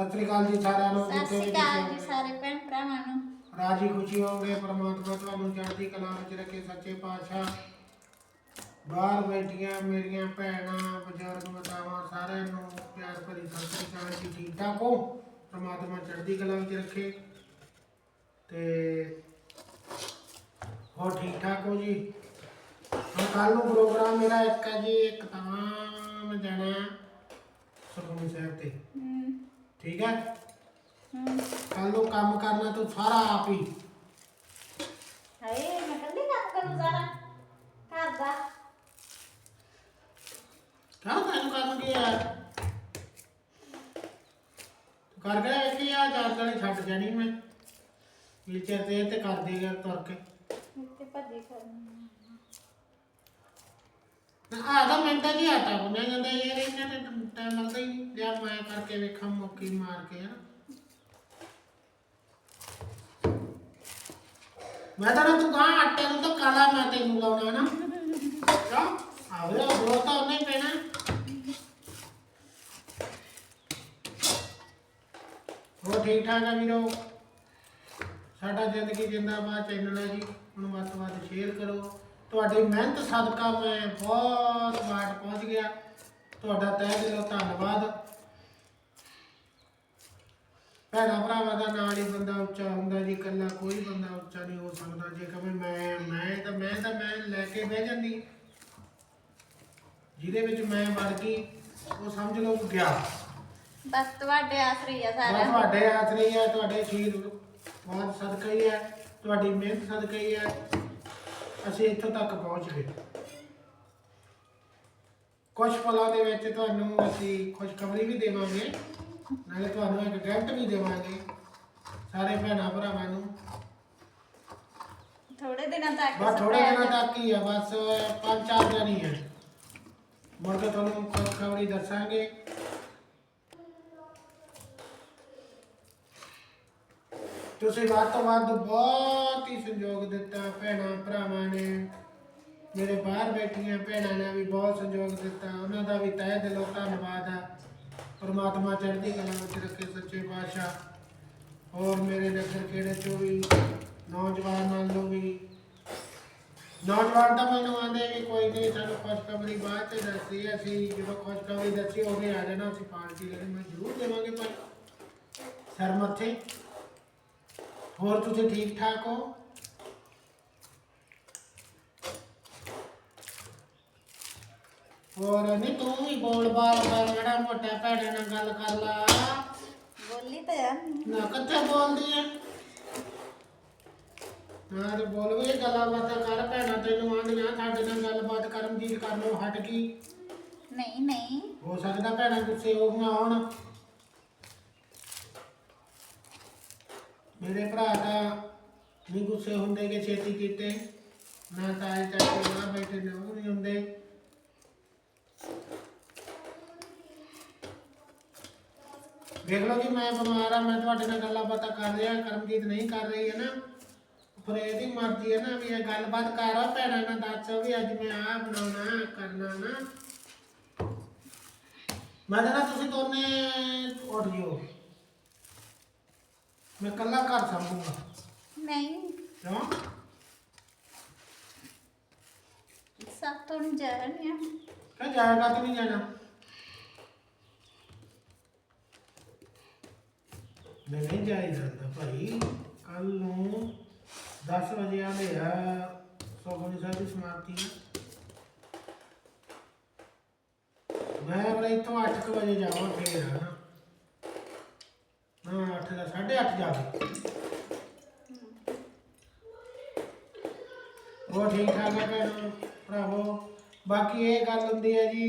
ਸਤਿ ਸ੍ਰੀ ਅਕਾਲ ਜੀ ਸਾਰਿਆਂ ਨੂੰ ਸਤਿ ਜਿੱਥੇ ਸ਼੍ਰੀ ਅਕਾਲ ਜੀ ਤੁਸੀਂ ਸਾਰੇ ਭੈਣ ਭਰਾਵਾਂ ਨੂੰ। ਰਾਜੀ ਖੁਸ਼ੀ ਹੋਗੇ ਪਰਮਾਤਮਾ ਤੁਹਾਨੂੰ ਚੜ੍ਹਦੀ ਕਲਾ ਵਿੱਚ ਰੱਖੇ ਸੱਚੇ ਪਾਤਸ਼ਾਹ। ਬਾਹਰ ਬੈਠੀਆਂ ਮੇਰੀਆਂ ਭੈਣਾਂ ਬਜ਼ੁਰਗ ਮਾਤਾਵਾਂ ਸਾਰਿਆਂ ਨੂੰ ਪਿਆਰ ਭਰੀ ਸਤਿ ਸ੍ਰੀ ਅਕਾਲ ਜੀ। ਠੀਕ ਠਾਕ ਹੋ? ਪਰਮਾਤਮਾ ਚੜ੍ਹਦੀ ਕਲਾ ਵਿੱਚ ਰੱਖੇ। ਤੇ ਹੋਰ ਠੀਕ ਠਾਕ ਹੋ ਜੀ? ਹੁਣ ਕੱਲ ਨੂੰ ਪ੍ਰੋਗਰਾਮ ਮੇਰਾ ਇੱਕ ਹੈ ਜੀ ਇੱਕ ਤਾਂ ਮੈਂ ਜਾਣਾ ਸੁਖਮਨੀ ਸਾਹਿਬ ਤੇ। ਹਮ, ਠੀਕ ਹੈ। ਕੱਲ ਨੂੰ ਕੰਮ ਕਰਨਾ ਤੂੰ ਸਾਰਾ ਆਪ ਹੀ। ਹਾਏ ਮੈਂ ਕੱਲੀ ਕੰਮ ਕਰੂ ਸਾਰਾ। ਘਰ ਦਾ। ਕਿਉਂ ਤੈਨੂੰ ਕੰਮ ਕੀ ਆ? ਤੂੰ ਕਰ ਗਿਆ ਕਿ ਆ ਚਾਰ ਜਣੇ ਛੱਡ ਜਾਣੀ ਮੈਂ। ਵੀਲਚੇਅਰ ਤੇ ਤੇ ਕਰ ਦੇਗਾ ਤੁਰ ਕੇ ਇੱਥੇ ਭੱਜੀ ਕਰਨੀ ਨਾ ਆ ਦਾ ਮਿੰਟਾਂ ਜੀ ਆਟਾ ਗੁੰਨਿਆ ਜਾਂਦਾ ਯਾਰ ਇਹਨਾਂ ਤੇ ਟਾਈਮ ਲੱਗਦਾ ਹੀ ਨਹੀਂ। ਜਾਂ ਮੈਂ ਕਰਕੇ ਵੇਖਾਂ, ਮੌਕੀ ਮਾਰ ਕੇ ਹਨਾ। ਮੈਂ ਤਾਂ ਤੂੰ ਗਾਂ ਆਟੇ ਨੂੰ ਤਾਂ ਕਾਲਾ ਮੈਂ ਤੈਨੂੰ ਲਾਉਣਾ ਨਾ। ਕਿਉਂ? ਆਵੇ ਉਹ ਤਾਂ ਉਹਨੇ ਪੈਣਾ। ਹੋਰ ਠੀਕ ਠਾਕ ਆ ਵੀਰੋ? ਸਾਡਾ ਜ਼ਿੰਦਗੀ ਜਿੰਦਾਬਾਦ, ਚੈਨਲ ਹੈ ਜੀ। ਹੁਣ ਵੱਧ ਤੋਂ ਵੱਧ ਸ਼ੇਅਰ ਕਰੋ। ਤੁਹਾਡੀ ਮਿਹਨਤ ਸਦਕਾ ਮੈਂ ਬਹੁਤ ਬਾਟ ਪਹੁੰਚ ਗਿਆ। ਤੁਹਾਡਾ ਤਹਿ ਦਿਲੋਂ ਧੰਨਵਾਦ। ਭੈਣਾਂ ਭਰਾਵਾਂ ਦਾ ਨਾਲ ਹੀ ਬੰਦਾ ਉੱਚਾ ਹੁੰਦਾ ਜੀ ਇਕੱਲਾ ਕੋਈ ਬੰਦਾ ਉੱਚਾ ਨਹੀਂ ਹੋ ਸਕਦਾ। ਜੇ ਕਹੇ ਮੈਂ ਮੈਂ ਤਾਂ ਮੈਂ ਤਾਂ ਮੈਂ ਲੈ ਕੇ ਬਹਿ ਜਾਂਦੀ। ਜਿਹਦੇ ਵਿੱਚ ਮੈਂ ਵੜ ਗਈ ਉਹ ਸਮਝ ਲਓ ਗਿਆ। ਬਸ ਤੁਹਾਡੇ ਆਸਰੇ ਆ ਬਸ ਸਾਰਾ ਤੁਹਾਡੇ ਆਸਰੇ ਹੀ ਹੈ ਤੁਹਾਡੇ ਸ਼ੀਰ ਬਹੁਤ ਸਦਕਾ ਹੀ ਹੈ ਤੁਹਾਡੀ ਮਿਹਨਤ ਸਦਕਾ ਹੀ ਹੈ ਅਸੀਂ ਇੱਥੋਂ ਤੱਕ ਪਹੁੰਚ ਗਏ। ਕੁਝ ਪਲਾਂ ਦੇ ਵਿੱਚ ਤੁਹਾਨੂੰ ਅਸੀਂ ਖੁਸ਼ਖਬਰੀ ਵੀ ਦੇਵਾਂਗੇ ਨਾਲੇ ਤੁਹਾਨੂੰ ਇੱਕ ਗਿਫਟ ਵੀ ਦੇਵਾਂਗੇ ਸਾਰੇ ਭੈਣਾਂ ਭਰਾਵਾਂ ਨੂੰ। ਥੋੜੇ ਦਿਨਾਂ ਤੱਕ ਬਸ ਥੋੜੇ ਦਿਨਾਂ ਤੱਕ ਹੀ ਹੈ ਬਸ ਪੰਜ ਚਾਰ ਦਿਨ ਹੀ ਹੈ ਮੁੜ ਕੇ ਤੁਹਾਨੂੰ ਖੁਸ਼ਖਬਰੀ ਦੱਸਾਂਗੇ। ਤੁਸੀਂ ਵੱਧ ਤੋਂ ਵੱਧ ਬਹੁਤ ਹੀ ਸੰਯੋਗ ਦਿੱਤਾ ਭੈਣਾਂ ਭਰਾਵਾਂ ਨੇ। ਮੇਰੇ ਬਾਹਰ ਬੈਠੀਆਂ ਭੈਣਾਂ ਨੇ ਵੀ ਬਹੁਤ ਸਹਿਯੋਗ ਦਿੱਤਾ। ਉਹਨਾਂ ਦਾ ਵੀ ਤਹਿ ਦਿਲੋਂ ਧੰਨਵਾਦ ਆ। ਪਰਮਾਤਮਾ ਚੜ੍ਹਦੀ ਕਲਾ ਵਿੱਚ ਰੱਖੇ ਸੱਚੇ ਪਾਤਸ਼ਾਹ। ਹੋਰ ਮੇਰੇ ਨਗਰ ਕਿਹੜੇ ਚੋਂ ਵੀ? ਨੌਜਵਾਨਾਂ ਨੂੰ ਵੀ। ਨੌਜਵਾਨ ਤਾਂ ਮੈਨੂੰ ਆਂਦੇ ਵੀ ਕੋਈ ਨਹੀਂ, ਸਾਨੂੰ ਖੁਸ਼ਖਬਰੀ ਬਾਅਦ ਤੇ ਦੱਸੀ, ਅਸੀਂ ਜਦੋਂ ਖੁਸ਼ਖਬਰੀ ਦੱਸੀ ਉਹਨੇ ਆ ਜਾਣਾ ਅਸੀਂ ਪਾਰਟੀ ਲੈਣੀ ਮੈਂ ਜ਼ਰੂਰ ਦੇਵਾਂਗੇ ਪਰ ਸਰ ਮੱਥੇ ਹੋਰ ਤੁਸੀਂ ਠੀਕ ਠਾਕ ਹੋ? ਹੋਰ ਨਹੀਂ ਤੂੰ ਵੀ ਬੋਲ ਬਾਲ ਬਾਲ ਜਿਹੜਾ ਮੋਟਾ ਭੈੜੇ ਨਾਲ ਗੱਲ ਕਰ ਲਾ। ਬੋਲੀ ਤਾਂ ਆ। ਨਾ ਕਿੱਥੇ ਬੋਲਦੀ ਐ? ਨਾ ਤੇ ਬੋਲ ਵੀ ਗੱਲਾਂ ਬਾਤਾਂ ਕਰ ਭੈਣਾਂ ਤੈਨੂੰ ਆਂਦੀਆਂ ਸਾਡੇ ਨਾਲ ਗੱਲਬਾਤ ਕਰਮਜੀਤ ਕਰ ਲੋ ਹਟ ਗਈ। ਨਹੀਂ ਨਹੀਂ। ਹੋ ਸਕਦਾ ਭੈਣਾਂ ਗੁੱਸੇ ਹੋ ਗਈਆਂ ਹੋਣ। ਮੇਰੇ ਭਰਾ ਤਾਂ ਨਹੀਂ ਗੁੱਸੇ ਹੁੰਦੇ ਕਿ ਛੇਤੀ ਕੀਤੇ। ਨਾ ਤਾਏ ਚਾਚੇ ਨਾ ਬੈਠੇ ਨੇ, ਉਹ ਨਹੀਂ ਹੁੰਦੇ। ਦੇਖ ਲਓ ਜੀ, ਮੈਂ ਬਿਮਾਰ ਆ, ਮੈਂ ਤੁਹਾਡੇ ਨਾਲ ਗੱਲਾਂ ਬਾਤਾਂ ਕਰ ਰਿਹਾ, ਕਰਮਜੀਤ ਨਹੀਂ ਕਰ ਰਹੀ ਹੈ ਨਾ। ਪਰ ਇਹਦੀ ਮਰਜ਼ੀ ਹੈ ਨਾ ਵੀ ਇਹ ਗੱਲਬਾਤ ਕਰ ਆ ਭੈਣਾਂ ਨਾਲ ਦੱਸ ਵੀ ਅੱਜ ਮੈਂ ਆਹ ਬਣਾਉਣਾ, ਕਰਨਾ ਨਾ। ਮੈਂ ਕਹਿੰਦਾ ਤੁਸੀਂ ਦੋਨੇ ਉੱਠ ਜਿਓ। ਮੈਂ ਕੱਲਾ ਘਰ ਸੰਭੂਗਾ। ਨਹੀਂ। ਕਿਉਂ? ਸਭ ਤੋਂ ਨਹੀਂ ਜਾ ਰਹੀ ਆ ਕਹ ਜਾਏਗਾ ਕਿ ਨਹੀਂ ਜਾਣਾ? ਮੈਂ ਨਹੀਂ ਜਾਈ ਜਾਂਦਾ ਭਾਈ। ਕੱਲ ਨੂੰ 10 ਵਜੇ ਆਲੇ ਆ। ਸੋਗਣੀ ਸਾਹਿਬ ਦੀ ਸਮਾਪਤੀ ਹੈ ਮੈਂ ਬੜਾ ਇੱਥੋਂ 8 ਵਜੇ ਜਾਵਾਂ ਫੇਰ। ਹਨਾ ਹਾਂ 8 ਦਾ 8:30 ਜਾ ਕੇ। ਉਹ ਠੀਕ ਠਾਕ ਹੈ ਭੈਣੋ ਭਰਾਵੋ? ਬਾਕੀ ਇਹ ਗੱਲ ਹੁੰਦੀ ਹੈ ਜੀ,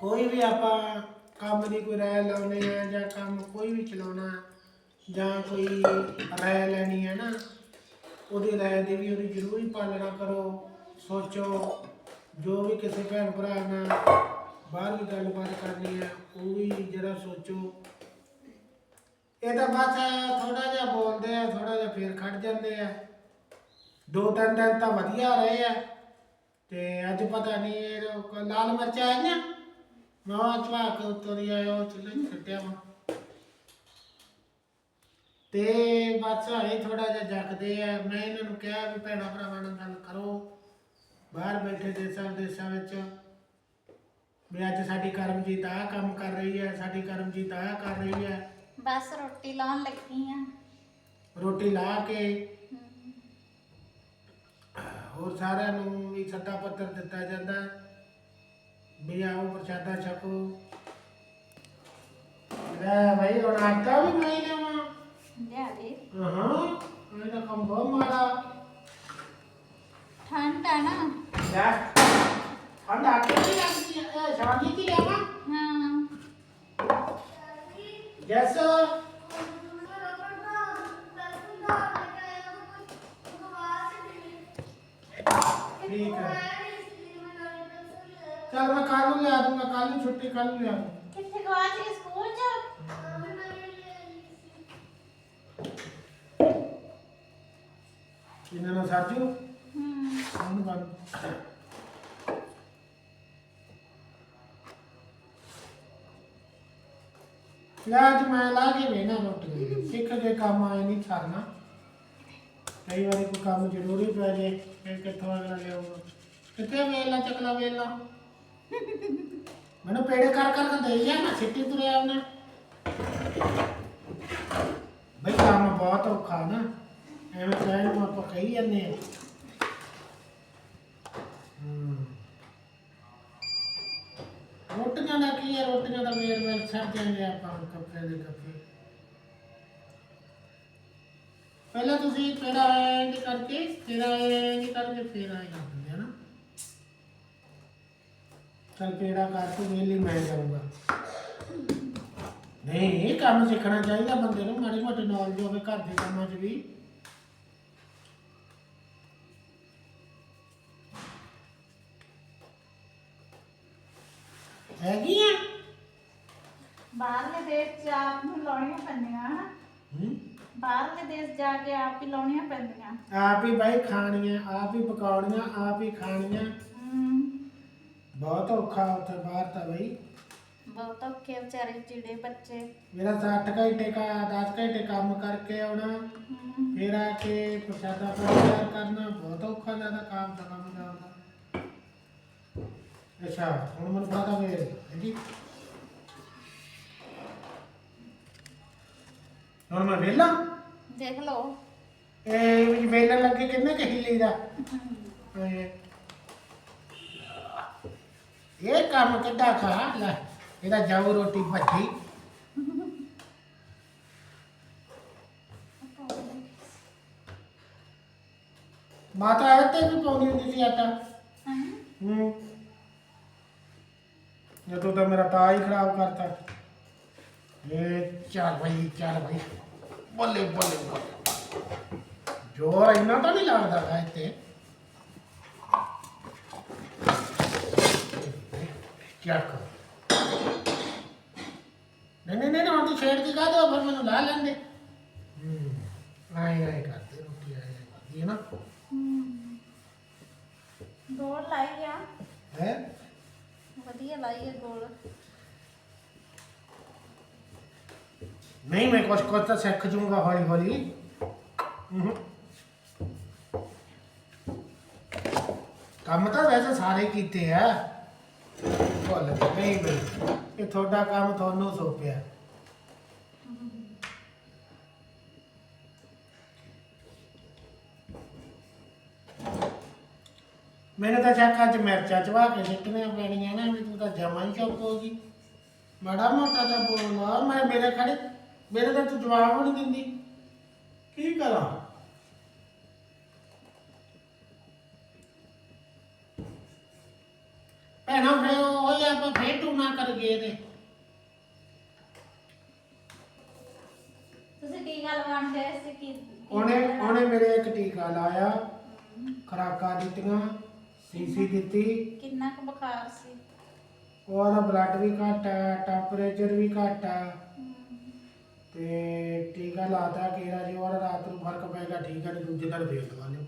ਕੋਈ ਵੀ ਆਪਾਂ ਕੰਮ ਦੀ ਕੋਈ ਰਾਇ ਲਾਉਨੇ ਆ ਜਾਂ ਕੰਮ ਕੋਈ ਵੀ ਚਲਾਉਣਾ ਜਾਂ ਕੋਈ ਰਾਇ ਲੈਣੀ ਹੈ ਨਾ, ਉਹਦੀ ਰਾਇ ਦੀ ਵੀ ਉਹਦੀ ਜ਼ਰੂਰੀ ਪਾਲਣਾ ਕਰੋ, ਸੋਚੋ, ਜੋ ਵੀ ਕਿਸੇ ਭੈਣ ਭਰਾ ਨਾਲ ਬਾਹਰ ਦੀ ਗੱਲਬਾਤ ਕਰਨੀ ਹੈ ਉਹ ਵੀ ਜਰਾ ਸੋਚੋ। ਇਹ ਤਾਂ ਬਸ ਥੋੜਾ ਜਿਹਾ ਬੋਲਦੇ ਆ ਥੋੜਾ ਜਿਹਾ ਫੇਰ ਖੜ ਜਾਂਦੇ ਆ। ਦੋ ਤਿੰਨ ਦਿਨ ਤਾਂ ਵਧੀਆ ਰਹੇ ਆ। ਤੇ ਅੱਜ ਪਤਾ ਨਹੀਂ ਇਹ ਲਾਲ ਮਿਰਚ ਆਈਆਂ? ਮੈਂ ਚਵਾ ਕੇ ਉੱਤੋਂ ਆਇਆ ਉਹ ਚੁੱਲ੍ਹੇ 'ਚ ਛੱਡਿਆ ਵਾ ਤੇ ਬਸ ਹਲੇ ਥੋੜਾ ਜਿਹਾ ਜਗਦੇ ਆ। ਮੈਂ ਇਹਨਾਂ ਨੂੰ ਕਿਹਾ ਵੀ ਭੈਣਾ ਭਰਾਵਾਂ ਨਾਲ ਗੱਲ ਕਰੋ। ਬਾਹਰ ਬੈਠੇ ਦੇਸਾਂ ਦੇਸਾਂ ਵਿੱਚ। ਵੀ ਅੱਜ ਸਾਡੀ ਕਰਮਜੀਤ ਆਹ ਕੰਮ ਕਰ ਰਹੀ ਹੈ, ਸਾਡੀ ਕਰਮਜੀਤ ਆਹ ਕਰ ਰਹੀ ਹੈ। ਬਸ ਰੋਟੀ ਲਾਉਣ ਲੱਗੀ ਆ। ਰੋਟੀ ਲਾ ਕੇ। ਹੋਰ ਸਾਰਿਆਂ ਨੂੰ ਵੀ ਸੱਦਾ ਪੱਤਰ ਦਿੱਤਾ ਜਾਂਦਾ। ਵੀ ਆਓ ਪ੍ਰਸ਼ਾਦਾ ਛਕੋ। ਲੈ ਭਾਈ ਹੁਣ ਆਟਾ ਵੀ ਮੈਂ ਲਿਆਵਾਂ ਲਿਆ ਦੇ। ਹਾਂ ਇਹ ਤਾਂ ਕੰਮ ਬਹੁਤ ਮਾੜਾ। ਠੰਡ ਆ ਨਾ। ਲੈ ਠੰਡ ਆਟੇ ਵੀ ਲੱਗਦੀ ਹੈ ਇਹ ਕੀ ਲਿਆਵਾਂ? ਚਲ ਮੈਂ ਕੱਲ ਨੂੰ ਦੂੰਗਾ ਕੱਲ ਨੂੰ ਛੁੱਟੀ ਕੱਲ ਨੂੰ ਲਿਆ ਦੂੰਗਾ ਕਿੱਥੇ ਗਵਾਚ ਗਏ ਸਕੂਲ ਚ ਇਹਨਾਂ ਨੂੰ ਸਾਜੂ ਹੂੰ ਉਹਨੂੰ ਲੈ ਅੱਜ ਮੈਂ ਲਾ ਕੇ ਵੇਣਾ ਰੋਟੀ। ਸਿੱਖ ਕੇ ਕੰਮ ਆਏ ਨਹੀਂ ਛੱਡਣਾ। ਕਈ ਵਾਰੀ ਕੋਈ ਕੰਮ ਜ਼ਰੂਰੀ ਪੈ ਜੇ, ਫਿਰ ਕਿੱਥੋਂ ਅਗਲਾ ਲਿਆਊਗਾ? ਕਿੱਥੇ ਵੇਲਾ ਚੱਕਲਾ ਵੇਲਾ ਮੈਨੂੰ ਪੇੜੇ ਕਰ ਕਰ ਕੇ ਦੇਈ ਜਾ ਮੈਂ ਸਿੱਟੀ ਤੁਰਿਆ ਉਹਨੇ ਬਈ ਕੰਮ ਬਹੁਤ ਔਖਾ ਨਾ। ਐਵੇਂ ਕਹਿਣ ਨੂੰ ਆਪਾਂ ਕਹੀ ਜਾਂਦੇ ਆ। ਰੋਟੀਆਂ ਦਾ ਕੀ ਹੈ? ਰੋਟੀਆਂ ਦਾ ਵੇਰ ਵੇਰ ਛੱਡ ਜਾਂਦੇ ਆਪਾਂ ਹੁਣ ਕੱਪੜੇ ਦੇ ਕੱਪੜੇ। ਪਹਿਲਾਂ ਤੁਸੀਂ ਕਿਹੜਾ ਇੰਜ ਕਰਕੇ ਤੇਰਾ ਇੰਜ ਕਰਕੇ ਫੇਰ ਆਏ ਕਰ ਨਾ? ਚਲ ਕਿਹੜਾ ਕਰਕੇ ਵੇਲੀ ਮੈਂ ਜਾਊਂਗਾ ਨਹੀਂ, ਕੰਮ ਸਿੱਖਣਾ ਚਾਹੀਦਾ ਬੰਦੇ ਨੂੰ, ਮਾੜੀ ਮੋਟੀ ਨੌਲੇਜ ਹੋਵੇ, ਘਰ ਦੇ ਕੰਮਾਂ 'ਚ ਵੀ। ਹੈਗੀ ਆ ਬਾਹਰਲੇ ਦੇਸ਼ ਚ ਆਪ ਨੂੰ ਲਾਉਣੀਆਂ ਪੈਂਦੀਆਂ ਹਨਾ? ਹੂੰ? ਬਾਹਰਲੇ ਦੇਸ਼ ਜਾ ਕੇ ਆਪ ਹੀ ਲਾਉਣੀਆਂ ਪੈਂਦੀਆਂ। ਆਪ ਹੀ ਬਾਈ ਖਾਣੀਆਂ ਆਪ ਹੀ ਪਕਾਉਣੀਆਂ ਆਪ ਹੀ ਖਾਣੀਆਂ। ਬਹੁਤ ਔਖਾ ਉੱਥੇ ਬਾਹਰ ਤਾਂ ਬਈ। ਬਹੁਤ ਔਖੇ ਵਿਚਾਰੇ ਚਿੜੇ ਬੱਚੇ। ਮੇਰਾ 60 ਘੰਟੇ ਕਾ 10 ਘੰਟੇ ਕੰਮ ਕਰਕੇ ਆਉਣਾ ਹੂੰ। ਫਿਰ ਆ ਕੇ ਪ੍ਰਸ਼ਾਦਾ ਤਿਆਰ ਕਰਨਾ ਬਹੁਤ ਔਖਾ ਲੱਗਦਾ ਕੰਮ ਜਾਂਦਾ ਅੱਛਾ ਹੁਣ ਮੈਨੂੰ ਪਤਾ ਵੇ ਜੀ ਹੁਣ ਮੈਂ ਵੇਲਾ? ਦੇਖ ਲਓ। ਇਹ ਵਿੱਚ ਵੇਲਣ ਲੱਗੇ ਕਿੰਨੇ ਕਿ ਹਿੱਲੀ ਦਾ? ਇਹ ਇਹ ਕੰਮ ਕਿੱਦਾਂ ਖਾ ਲੈ ਇਹਦਾ ਜਾਊ ਰੋਟੀ ਭੱਜੀ। ਮਾਤਾ ਇਹ ਤੇ ਵੀ ਪਾਉਂਦੀ ਹੁੰਦੀ ਸੀ ਆਟਾ? ਹਾਂ? ਹੂੰ। ਜਦੋਂ ਤਾਂ ਮੇਰਾ ਤਾਂ ਹੀ ਖਰਾਬ ਕਰਤਾ। ਇਹ ਚੱਲ ਭਾਈ ਚੱਲ ਭਾਈ ਬੱਲੇ ਬੱਲੇ ਬੱਲੇ। ਜੋਰ ਇੰਨਾ ਤਾਂ ਨਹੀਂ ਲੱਗਦਾ ਹੈ ਇੱਥੇ। ਚੱਕ ਨਹੀਂ ਨਹੀਂ ਨਹੀਂ ਤੂੰ ਛੇੜ ਦੀ ਕਾ ਦੋ ਫਿਰ ਮੈਨੂੰ ਲਾ ਲੈਂਦੇ। ਹੂੰ। ਆਏ ਆਏ ਕਰਦੇ ਰੋਟੀ ਆਏ ਆਏ ਕਰਦੀ ਹੈ ਨਾ। ਗੋਲ ਲਾਈ ਆ। ਹੈ? ਵਧੀਆ ਲਾਈ ਗੋਲ। ਨਹੀਂ, ਮੈਂ ਕੁਛ ਕੁਛ ਤਾਂ ਸਿੱਖ ਜੂੰਗਾ, ਹੌਲੀ ਹੌਲੀ। ਹੂੰ। ਕੰਮ ਤਾਂ ਵੈਸੇ ਸਾਰੇ ਕੀਤੇ ਆ। ਭੁੱਲ ਗਏ, ਨਹੀਂ ਬਈ। ਇਹ ਤੁਹਾਡਾ ਕੰਮ ਤੁਹਾਨੂੰ ਸੌਂਪਿਆ। ਮੈਨੂੰ ਤਾਂ ਚੱਕ ਅੱਜ ਮਿਰਚਾਂ ਚਵਾ ਕੇ ਸਿੱਟਣੀਆਂ ਪੈਣੀਆਂ ਨਾ ਵੀ ਤੂੰ ਤਾਂ ਜਮਾ ਹੀ ਚੁੱਪ ਹੋ ਗਈ। ਮਾੜਾ ਮੋਟਾ ਤਾਂ ਬੋਲਣਾ ਮੈਂ ਮੇਰੇ ਖੜੇ ਮੇਰੇ ਤਾਂ ਤੂੰ ਜਵਾਬ ਨਹੀਂ ਦਿੰਦੀ। ਕੀ ਕਰਾਂ? ਭੈਣਾ ਫੇ ਉਹ ਆਪਾਂ ਫੇਰ ਤੂੰ ਨਾ ਕਰ ਗਏ ਤੇ। ਤੁਸੀਂ ਕੀ ਗੱਲ ਬਣਦੇ ਸੀ? ਕੀ ਉਹਨੇ ਉਹਨੇ ਮੇਰੇ ਇੱਕ ਟੀਕਾ ਲਾਇਆ ਖਰਾਕਾਂ ਦਿੱਤੀਆਂ। ਸੀਸੀ ਦਿੱਤੀ। ਕਿੰਨਾ ਕੁ ਬੁਖਾਰ ਸੀ? ਉਹਦਾ ਬਲੱਡ ਵੀ ਘੱਟ ਆ ਟੈਂਪਰੇਚਰ ਵੀ ਘੱਟ ਹਮ, ਤੇ ਟੀਕਾ ਲਾਤਾ ਕਿਹੜਾ ਜੀ ਉਹ ਰਾਤ ਨੂੰ ਫ਼ਰਕ ਪਏਗਾ ਠੀਕ ਹੈ ਤੇ ਦੂਜੇ ਦਿਨ ਫੇਰ ਲਵਾ ਲਿਓ।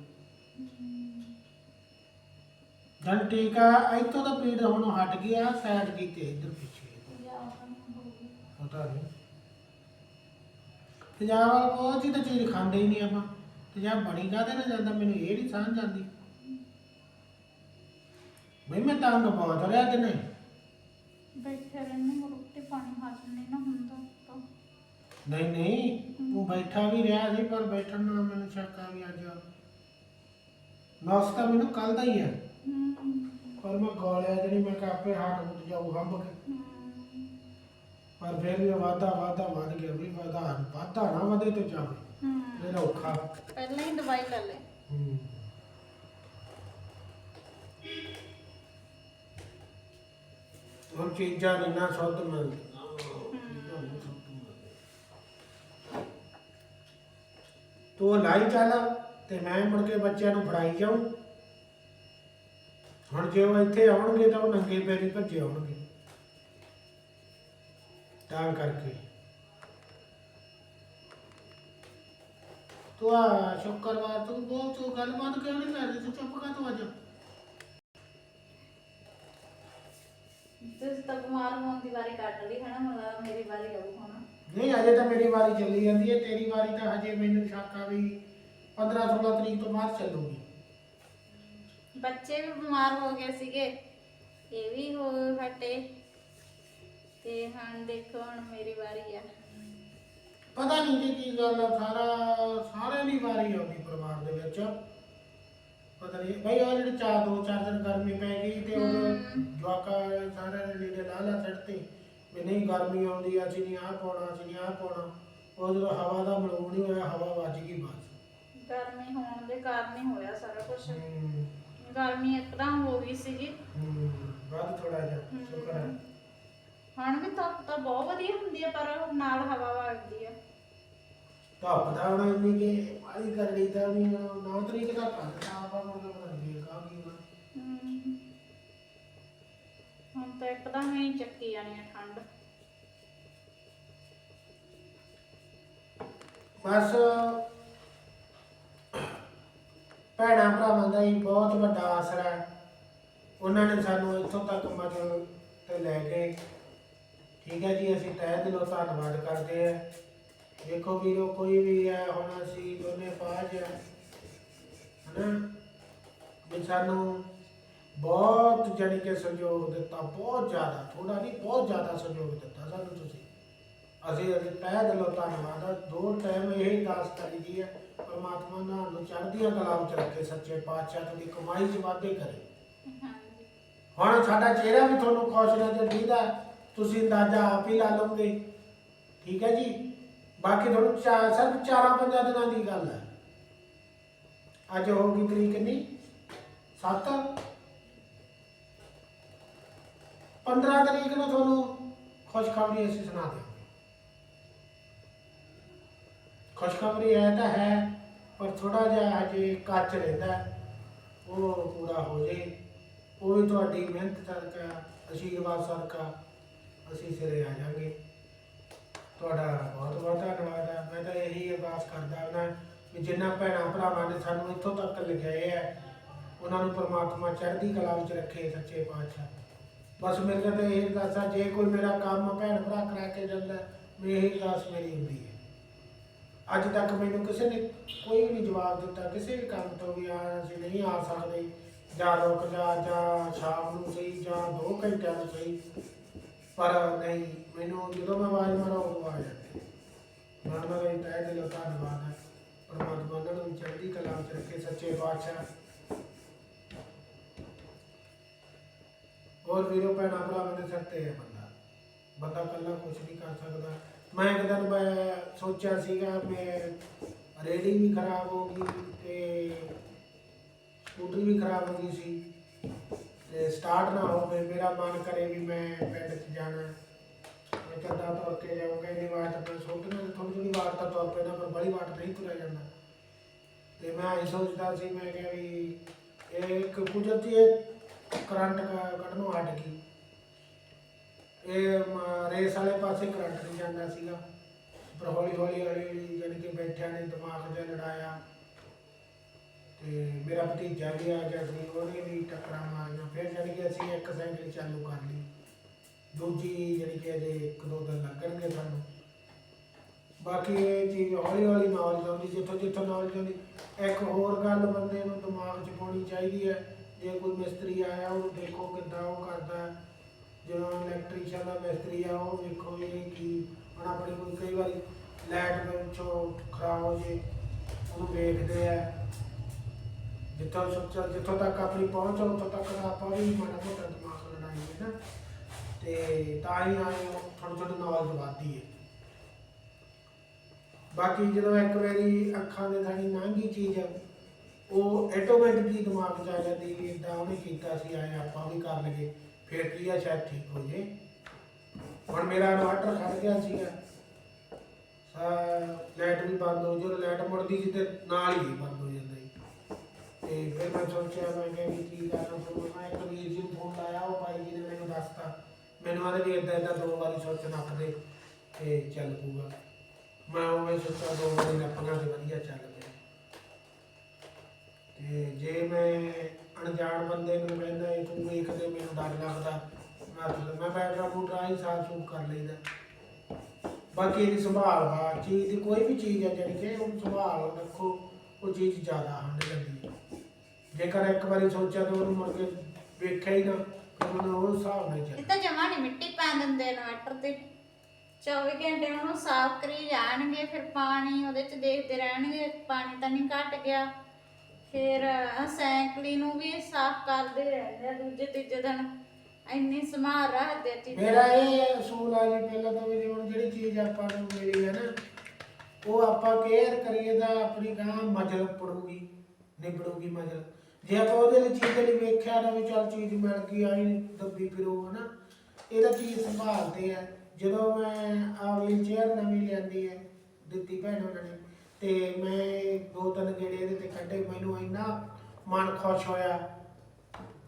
ਜਦ ਟੀਕਾ ਇੱਥੋਂ ਦਾ ਪੀੜ ਹੁਣ ਹਟ ਗਿਆ ਸਾਈਡ ਕੀਤੇ ਇੱਧਰ ਪਿੱਛੇ। ਹੋ। ਪਤਾ ਨਹੀਂ। ਤੇਜ਼ਾਬ ਵਾਲਾ ਕੋਈ ਚੀਜ਼ ਤਾਂ ਖਾਂਦੇ ਹੀ ਨਹੀਂ ਆਪਾਂ। ਤੇਜ਼ਾਬ ਬਣੀ ਕਾਹਦੇ ਨਾਲ ਜਾਂਦਾ ਮੈਨੂੰ ਇਹ ਨਹੀਂ ਸਮਝ ਆਉਂਦੀ। ਬਈ ਮੈਂ ਤੰਗ ਬਹੁਤ ਰਿਹਾ ਤੇ ਨਹੀਂ? ਬੈਠੇ ਰਹਿੰਦੇ ਨੂੰ ਰੋਟੀ ਪਾਣੀ ਹਾਜ਼ਰ ਨਹੀਂ ਨਾ ਹੁੰਦਾ ਤਾਂ ਨਹੀਂ ਨਹੀਂ ਤੂੰ ਬੈਠਾ ਵੀ ਰਿਹਾ ਸੀ ਪਰ ਬੈਠਣ ਨਾਲ ਮੈਨੂੰ ਸ਼ੱਕ ਆ ਵੀ ਅੱਜ। ਨੌਸ ਤਾਂ ਮੈਨੂੰ ਕੱਲ ਦਾ ਹੀ ਹੈ। ਹਮ, ਪਰ ਮੈਂ ਗੋਲਿਆ ਜਿਹੜੀ ਮੈਂ ਕਿਹਾ ਆਪੇ ਹੱਟ ਉੱਠ ਜਾਊ ਹੰਬ ਕੇ। ਹਮ, ਪਰ ਫਿਰ ਵੀ ਵਾਦਾ ਵਾਦਾ ਵੱਧ ਗਿਆ ਵੀ ਵਾਦਾ ਵਾਦਾ ਨਾ ਵਧੇ ਤੇ ਜਾਵੇ ਹਮ। ਮੇਰਾ ਔਖਾ। ਪਹਿਲਾਂ ਹੀ ਦਵਾਈ ਲੈ ਲੈ। ਹੂੰ। ਹੁਣ ਚੀਜ਼ਾਂ ਨਹੀਂ ਨਾ ਸ਼ੁੱਧ ਮਿਲਦੀਆਂ। ਤੂੰ ਲਾਈ ਚੱਲ ਤੇ ਮੈਂ ਮੁੜ ਕੇ ਬੱਚਿਆਂ ਨੂੰ ਫੜਾਈ ਜਾਉਂ ਹੁਣ ਜੇ ਉਹ ਇੱਥੇ ਆਉਣਗੇ ਤਾਂ ਉਹ ਨੰਗੇ ਪੈਰੀ ਭੱਜੇ ਆਉਣਗੇ। ਤਾਂ ਕਰਕੇ। ਤੂੰ ਆ ਸ਼ੁੱਕਰਵਾਰ ਤੂੰ ਬਹੁਤ ਗੱਲਬਾਤ ਕਿਉਂ ਨਹੀਂ ਕਰਦੀ ਤੂੰ ਚੁੱਪ ਕਾ ਤੂੰ ਅੱਜ। ਤੁਸੀਂ ਤਾਂ ਬਿਮਾਰ ਹੋਣ ਦੀ ਵਾਰੀ ਕੱਟ ਲਈ ਹੈ ਨਾ ਮਤਲਬ ਮੇਰੀ ਵਾਰੀ ਆਊ ਹੁਣ। ਨਹੀਂ ਅਜੇ ਤਾਂ ਮੇਰੀ ਵਾਰੀ ਚੱਲੀ ਜਾਂਦੀ ਹੈ ਤੇਰੀ ਵਾਰੀ ਤਾਂ ਹਜੇ ਮੈਨੂੰ ਸ਼ੱਕ ਆ ਵੀ 15 16 ਤਰੀਕ ਤੋਂ ਬਾਅਦ ਚੱਲੂਗੀ। ਬੱਚੇ ਵੀ ਬਿਮਾਰ ਹੋ ਗਏ ਸੀਗੇ ਇਹ ਵੀ ਹੋ ਹਟੇ। ਤੇ ਹੁਣ ਦੇਖੋ ਹੁਣ ਮੇਰੀ ਵਾਰੀ ਆ। ਪਤਾ ਨਹੀਂ ਜੀ ਕੀ ਗੱਲ ਆ ਸਾਰਾ ਸਾਰਿਆਂ ਦੀ ਵਾਰੀ ਆਉਂਦੀ ਪਰਿਵਾਰ ਦੇ ਵਿੱਚ। ਪਤਾ ਨਹੀਂ ਬਈ ਉਹ ਜਿਹੜੇ ਚਾਰ ਦੋ ਚਾਰ ਦਿਨ ਗਰਮੀ ਪੈ ਗਈ ਤੇ ਉਹ ਹਮ। ਜਵਾਕਾ ਸਾਰਿਆਂ ਨੇ ਲੀੜੇ ਲਾ ਲਾ ਛੱਡਤੇ ਵੀ ਨਹੀਂ ਗਰਮੀ ਆਉਂਦੀ ਆ, ਅਸੀਂ ਨਹੀਂ ਆਹ ਪਾਉਣਾ ਅਸੀਂ ਨਹੀਂ ਆਹ ਪਾਉਣਾ। ਉਹ ਜਦੋਂ ਹਵਾ ਦਾ ਮਲੂਮ ਨਹੀਂ ਹੋਇਆ ਹਵਾ ਵੱਜ ਗਈ ਬਸ। ਗਰਮੀ ਹੋਣ ਦੇ ਕਾਰਨ ਹੀ ਹੋਇਆ ਸਾਰਾ ਕੁਝ ਹਮ, ਗਰਮੀ ਇੱਕਦਮ ਹੋ ਗਈ ਸੀਗੀ। ਹਮ, ਵੱਧ ਥੋੜਾ ਜਿਹਾ ਸ਼ੁਕਰ ਹੈ ਹੁਣ ਵੀ ਧੁੱਪ ਤਾਂ ਬਹੁਤ ਵਧੀਆ ਹੁੰਦੀ ਹੈ ਪਰ ਨਾਲ ਹਵਾ ਵਗਦੀ ਆ। ਧੁੱਪ ਦਾ ਹੁਣ ਇੰਨੀ ਕਿ ਮਾਰੀ ਕਰ ਲਈ ਤਾਂ ਵੀ 9 ਤਰੀਕ ਦਾ ਪੰਜ ਆਪਾਂ ਨੂੰ ਪਤਾ ਨਹੀਂ ਕਾ ਕੀ ਹੋਣਾ ਹਮ। ਹੁਣ ਤਾਂ ਇੱਕਦਮ ਹੀ ਚੱਕੀ ਜਾਣੀ ਆ ਠੰਡ। ਬਸ ਭੈਣਾਂ ਭਰਾਵਾਂ ਦਾ ਹੀ ਬਹੁਤ ਵੱਡਾ ਆਸਰਾ ਹੈ। ਉਹਨਾਂ ਨੇ ਸਾਨੂੰ ਇੱਥੋਂ ਤੱਕ ਮਦਦ ਤੇ ਲੈ ਗਏ ਠੀਕ ਹੈ ਜੀ ਅਸੀਂ ਤਹਿ ਦਿਲੋਂ ਧੰਨਵਾਦ ਕਰਦੇ ਹਾਂ। ਦੇਖੋ ਵੀਰੋ ਕੋਈ ਵੀ ਹੈ ਹੁਣ ਅਸੀਂ ਦੋਨੇ ਪਾਜ ਹੈ ਹਨਾ? ਵੀ ਸਾਨੂੰ ਬਹੁਤ ਜਾਣੀ ਕਿ ਸਹਿਯੋਗ ਦਿੱਤਾ ਬਹੁਤ ਜ਼ਿਆਦਾ ਥੋੜਾ ਨਹੀਂ ਬਹੁਤ ਜ਼ਿਆਦਾ ਸਹਿਯੋਗ ਦਿੱਤਾ ਸਾਨੂੰ ਤੁਸੀਂ। ਅਸੀਂ ਅਜੇ ਤਹਿ ਦਿਲੋਂ ਧੰਨਵਾਦ ਆ ਦੋ ਟਾਈਮ ਇਹ ਅਰਦਾਸ ਕਰੀਦੀ ਹੈ ਪਰਮਾਤਮਾ ਨਾਲ ਨੂੰ ਚੜ੍ਹਦੀਆਂ ਕਲਾ ਵਿੱਚ ਰੱਖੇ ਸੱਚੇ ਪਾਤਸ਼ਾਹ ਤੁਹਾਡੀ ਕਮਾਈ 'ਚ ਵਾਧੇ ਕਰੇ। ਹੁਣ ਸਾਡਾ ਚਿਹਰਾ ਵੀ ਤੁਹਾਨੂੰ ਖੁਸ਼ ਨਜ਼ਰ ਦੀਦਾ ਤੁਸੀਂ ਅੰਦਾਜ਼ਾ ਆਪ ਹੀ ਲਾ ਲਓਗੇ। ਠੀਕ ਹੈ ਜੀ? ਬਾਕੀ ਤੁਹਾਨੂੰ ਚਾਰ ਸਿਰਫ ਚਾਰਾਂ ਪੰਜਾਂ ਦਿਨਾਂ ਦੀ ਗੱਲ ਹੈ। ਅੱਜ ਹੋ ਗਈ ਤਰੀਕ ਕਿੰਨੀ? 7 15 ਤਰੀਕ ਨੂੰ ਤੁਹਾਨੂੰ ਖੁਸ਼ਖਬਰੀ ਅਸੀਂ ਸੁਣਾ ਦਿਆਂਗੇ। ਖੁਸ਼ਖਬਰੀ ਹੈ ਤਾਂ ਹੈ, ਪਰ ਥੋੜਾ ਜਿਹਾ ਹਜੇ ਕੱਚ ਰਹਿੰਦਾ ਉਹ ਪੂਰਾ ਹੋ ਜੇ। ਉਹ ਵੀ ਤੁਹਾਡੀ ਮਿਹਨਤ ਸਦਕਾ ਆਸ਼ੀਰਵਾਦ ਸਦਕਾ ਅਸੀਂ ਸਿਰੇ ਆ ਜਾਾਂਗੇ ਤੁਹਾਡਾ ਬਹੁਤ ਬਹੁਤ ਧੰਨਵਾਦ ਹੈ। ਮੈਂ ਤਾਂ ਇਹੀ ਅਰਦਾਸ ਕਰਦਾ ਹਾਂ ਕਿ ਜਿੰਨਾ ਭੈਣਾਂ ਭਰਾਵਾਂ ਨੇ ਸਾਨੂੰ ਇੱਥੋਂ ਤੱਕ ਲਿਜਾਏ ਹੈ ਉਹਨਾਂ ਨੂੰ ਪਰਮਾਤਮਾ ਚੜ੍ਹਦੀ ਕਲਾ ਵਿੱਚ ਰੱਖੇ ਸੱਚੇ ਪਾਤਸ਼ਾਹ। ਬਸ ਮੇਰੇ ਤਾਂ ਇਹ ਅਰਦਾਸ ਆ, ਜੇ ਕੋਈ ਮੇਰਾ ਕੰਮ ਭੈਣ ਭਰਾ ਕਰਾ ਕੇ ਜਾਂਦਾ ਮੇਰੀ ਇਹ ਅਰਦਾਸ ਮੇਰੀ ਹੁੰਦੀ ਹੈ। ਅੱਜ ਤੱਕ ਮੈਨੂੰ ਕਿਸੇ ਨੇ ਕੋਈ ਵੀ ਨਹੀਂ ਜਵਾਬ ਦਿੱਤਾ, ਕਿਸੇ ਵੀ ਕੰਮ ਤੋਂ ਵੀ ਆ, ਅਸੀਂ ਨਹੀਂ ਆ ਸਕਦੇ। ਜਾਂ ਰੁਕ ਜਾ, ਜਾਂ ਸ਼ਾਮ ਨੂੰ ਸਹੀ, ਜਾਂ 2 ਘੰਟਿਆਂ ਨੂੰ ਸਹੀ। ਪਰ ਨਹੀਂ, ਮੈਨੂੰ ਜਦੋਂ ਮੈਂ ਆਵਾਜ਼ ਮਾਰਾਂ, ਉਦੋਂ ਆ ਜਾਂਦੇ ਮਨ ਮਨ ਤਹਿ ਦਿਲੋਂ ਧੰਨਵਾਦ ਹੈ। ਪਰਮਾਤਮਾ ਉਹਨਾਂ ਨੂੰ ਚੜ੍ਹਦੀ ਕਲਾ ਵਿੱਚ ਰੱਖੇ ਸੱਚੇ ਪਾਤਸ਼ਾਹ। ਹੋਰ ਵੀਰੋ ਭੈਣਾਂ ਭਰਾਵਾਂ ਦੇ ਸਿਰ ਤੇ ਹੈ ਬੰਦਾ। ਬੰਦਾ ਇਕੱਲਾ ਕੁਝ ਨਹੀਂ ਕਰ ਸਕਦਾ। ਮੈਂ ਇੱਕ ਦਿਨ ਮੈਂ ਸੋਚਿਆ ਸੀਗਾ ਮੈਂ ਰੇੜੀ ਵੀ ਖਰਾਬ ਹੋ ਗਈ ਤੇ ਸਕੂਟਰ ਵੀ ਖਰਾਬ ਹੋ ਗਈ ਸੀ। ਤੇ ਸਟਾਰਟ ਨਾ ਹੋਵੇ, ਮੇਰਾ ਮਨ ਕਰੇ ਵੀ ਮੈਂ ਪਿੰਡ 'ਚ ਜਾਣਾ। ਮੈਂ ਕਿੱਦਾਂ ਤੁਰ ਕੇ ਜਾਊਂਗਾ, ਇੰਨੀ ਵਾਰ ਤਾਂ ਮੈਂ ਸੋਚਣਾ ਥੋੜੀ ਥੋੜੀ ਵਾਰ ਤਾਂ ਤੁਰ ਪੈਣਾ ਪਰ ਬੜੀ ਵਾਰ ਨਹੀਂ ਤੁਰਿਆ ਜਾਂਦਾ। ਤੇ ਮੈਂ ਇਹ ਸੋਚਦਾ ਸੀ, ਮੈਂ ਕਿਹਾ ਵੀ ਇਹ ਇੱਕ ਕੁਦਰਤੀ ਇਹ ਕਰੰਟ ਕੱਢਣੋਂ ਹਟ ਗਈ। ਇਹ ਮ- ਰੇਸ ਵਾਲੇ ਪਾਸੇ ਕਰੰਟ ਨਹੀਂ ਜਾਂਦਾ ਸੀਗਾ। ਪਰ ਹੌਲੀ ਹੌਲੀ ਹੌਲੀ ਜਾਣੀ ਕਿ ਬੈਠਿਆਂ ਨੇ ਦਿਮਾਗ ਜਿਹਾ ਲੜਾਇਆ। ਤੇ ਮੇਰਾ ਭਤੀਜਾ ਵੀ ਆ ਗਿਆ ਸੀ ਉਹਨੇ ਵੀ ਟੱਕਰਾਂ ਮਾਰੀਆਂ। ਫਿਰ ਜਾਣੀ ਕਿ ਅਸੀਂ ਇੱਕ ਸਾਈਕਲ ਚਾਲੂ ਕਰ ਲਈ। ਦੂਜੀ ਜਾਣੀ ਕਿ ਅਜੇ ਇੱਕ ਦੋ ਦਿਨ ਲੱਗਣਗੇ ਸਾਨੂੰ। ਬਾਕੀ ਇਹ ਚੀਜ਼ ਹੌਲੀ ਹੌਲੀ ਨੌਲੇਜ ਆਉਂਦੀ, ਜਿੱਥੋਂ ਜਿੱਥੋਂ ਨੌਲੇਜ ਆਉਂਦੀ। ਇੱਕ ਹੋਰ ਗੱਲ ਬੰਦੇ ਨੂੰ ਦਿਮਾਗ 'ਚ ਪਾਉਣੀ ਚਾਹੀਦੀ ਹੈ। ਜੇ ਕੋਈ ਮਿਸਤਰੀ ਆਇਆ ਉਹਨੂੰ ਦੇਖੋ ਕਿੱਦਾਂ ਉਹ ਕਰਦਾ ਹੈ। ਇਲੈਕਟ੍ਰੀਸ਼ੀਅਨ ਦਾ ਮਿਸਤਰੀ ਆ ਉਹ ਵੇਖੋ ਇਹ ਕੀ ਹੁਣ ਆਪਣੀ ਕੋਈ ਕਈ ਵਾਰੀ ਲਾਈਟ ਵਿੱਚੋਂ ਖਰਾਬ ਹੋ ਜੇ ਉਹਨੂੰ ਵੇਖਦੇ ਆ। ਜਿੱਥੋਂ ਸੋਚਿਆ ਜਿੱਥੋਂ ਤੱਕ ਆਪਣੀ ਪਹੁੰਚ ਆ, ਉੱਥੋਂ ਤੱਕ ਤਾਂ ਆਪਾਂ ਵੀ ਮਾੜਾ ਮੋਟਾ ਦਿਮਾਗ ਲੜਾਈਏ ਨਾ। ਤੇ ਤਾਂ ਹੀ ਆਏ ਥੋੜੀ ਥੋੜੀ ਨੌਲੇਜ ਵਧਦੀ ਹੈ। ਬਾਕੀ ਜਦੋਂ ਇੱਕ ਵਾਰੀ ਅੱਖਾਂ ਦੇ ਥਾਣੀ ਲੰਘੀ ਚੀਜ਼ ਉਹ ਆਟੋਮੈਟਿਕ ਦਿਮਾਗ 'ਚ ਆ ਜਾਂਦੀ ਵੀ ਇਦਾਂ ਉਹਨੇ ਕੀਤਾ ਸੀ ਆਏ ਆਪਾਂ ਵੀ ਕਰ ਲਈਏ, ਫਿਰ ਕੀ ਆ, ਸ਼ਾਇਦ ਠੀਕ ਹੋ ਜੇ। ਹੁਣ ਮੇਰਾ ਇਨਵਰਟਰ ਖੜ ਗਿਆ ਸੀਗਾ। ਸਾ ਲਾਈਟ ਵੀ ਬੰਦ ਹੋ ਜਦੋਂ ਲਾਈਟ ਮੁੜਦੀ ਸੀ ਤੇ ਨਾਲ ਹੀ ਬੰਦ ਹੋ ਜਾਂਦਾ ਸੀ। ਤੇ ਫਿਰ ਮੈਂ ਸੋਚਿਆ, ਮੈਂ ਕਿਹਾ ਵੀ ਕੀ ਕਰਨਾ ਫਿਰ ਮੈਂ ਇੱਕ ਵੀਰ ਜੀ ਨੂੰ ਫੋਨ ਲਾਇਆ, ਉਹ ਭਾਈ ਜੀ ਨੇ ਮੈਨੂੰ ਦੱਸਤਾ। ਮੈਨੂੰ ਆਦੇ ਵੀ ਇਦਾਂ ਇਦਾਂ ਦੋ ਵਾਰੀ ਸੋਚ ਨੱਪ ਤੇ ਚੱਲ ਪੂਗਾ ਮੈਂ ਉਹ ਸੋਚਿਆ, ਦੋ ਵਾਰੀ ਨੱਪਣਾ ਤੇ ਵਧੀਆ ਹੀ ਸਾਫ਼ ਸੂਫ ਕਰ ਲਈਦਾ। ਬਾਕੀ ਇਹਦੀ ਸੰਭਾਲ ਵਾ ਚੀਜ਼ ਦੀ ਕੋਈ ਵੀ ਚੀਜ਼ ਹੈ ਜਿਹੜੀ ਕਿ ਉਹਨੂੰ ਸੰਭਾਲ ਰੱਖੋ ਉਹ ਚੀਜ਼ ਜ਼ਿਆਦਾ ਹੰਡ ਜਾਂਦੀ ਹੈ ਜੇਕਰ ਇੱਕ ਵਾਰੀ ਸੋਚਿਆ ਤਾਂ ਉਹਨੂੰ ਮੁੜ ਕੇ ਵੇਖਿਆ ਹੀ ਨਾ ਫਿਰ ਉਹ ਹਿਸਾਬ ਨਾਲ ਇਹ ਤਾਂ ਜਮਾ ਨਹੀਂ ਮਿੱਟੀ ਪਾ ਦਿੰਦੇ ਇਨਵਰਟਰ ਤੇ। 24 ਘੰਟੇ ਉਹਨੂੰ ਸਾਫ਼ ਕਰੀ ਜਾਣਗੇ ਫਿਰ ਪਾਣੀ ਉਹਦੇ ਚ ਦੇਖਦੇ ਰਹਿਣਗੇ ਪਾਣੀ ਤਾਂ ਨਹੀਂ ਘਟ ਗਿਆ। ਫਿਰ ਅਹ, ਨੂੰ ਵੀ ਸਾਫ਼ ਕਰਦੇ ਰਹਿੰਦੇ ਆ ਦੂਜੇ ਤੀਜੇ ਦਿਨ। ਇੰਨੀ ਰੱਖਦੇ ਆ ਚੀਜ਼ਾਂ ਮੇਰਾ। ਇਹ ਅਸੂਲ ਆ ਜੀ ਪਹਿਲਾਂ ਤਾਂ ਵੀ ਹੁਣ ਜਿਹੜੀ ਚੀਜ਼ ਆਪਾਂ ਨੂੰ ਮਿਲੀ ਹੈ ਨਾ ਉਹ ਆਪਾਂ ਕੇਅਰ ਕਰੀਏ ਤਾਂ ਆਪਣੀ ਗਾਂ ਮਜਲ ਪੜੂਗੀ ਨਿਬੜੂਗੀ ਮਜਲ ਜੇ ਆਪਾਂ ਉਹਦੇ ਲਈ ਚੀਜ਼ ਲਈ ਵੇਖਿਆ ਨਾ ਵੀ ਚੱਲ ਚੀਜ਼ ਮਿਲ ਗਈ ਆਈ ਦੱਬੀ ਫਿਰੋ ਹਨਾ ਇਹਦਾ ਚੀਜ਼ ਸੰਭਾਲਦੇ ਆ ਜਦੋਂ ਮੈਂ ਆ ਵੀਲ ਚੇਅਰ ਨਵੀਂ ਲਿਆਂਦੀ ਹੈ ਦਿੱਤੀ ਭੈਣ ਉਹਨਾਂ ਨੇ ਤੇ ਮੈਂ ਦੋ ਤਿੰਨ ਗੇੜੇ ਇਹਦੇ ਤੇ ਕੱਢੇ ਮੈਨੂੰ ਇੰਨਾ ਮਨ ਖੁਸ਼ ਹੋਇਆ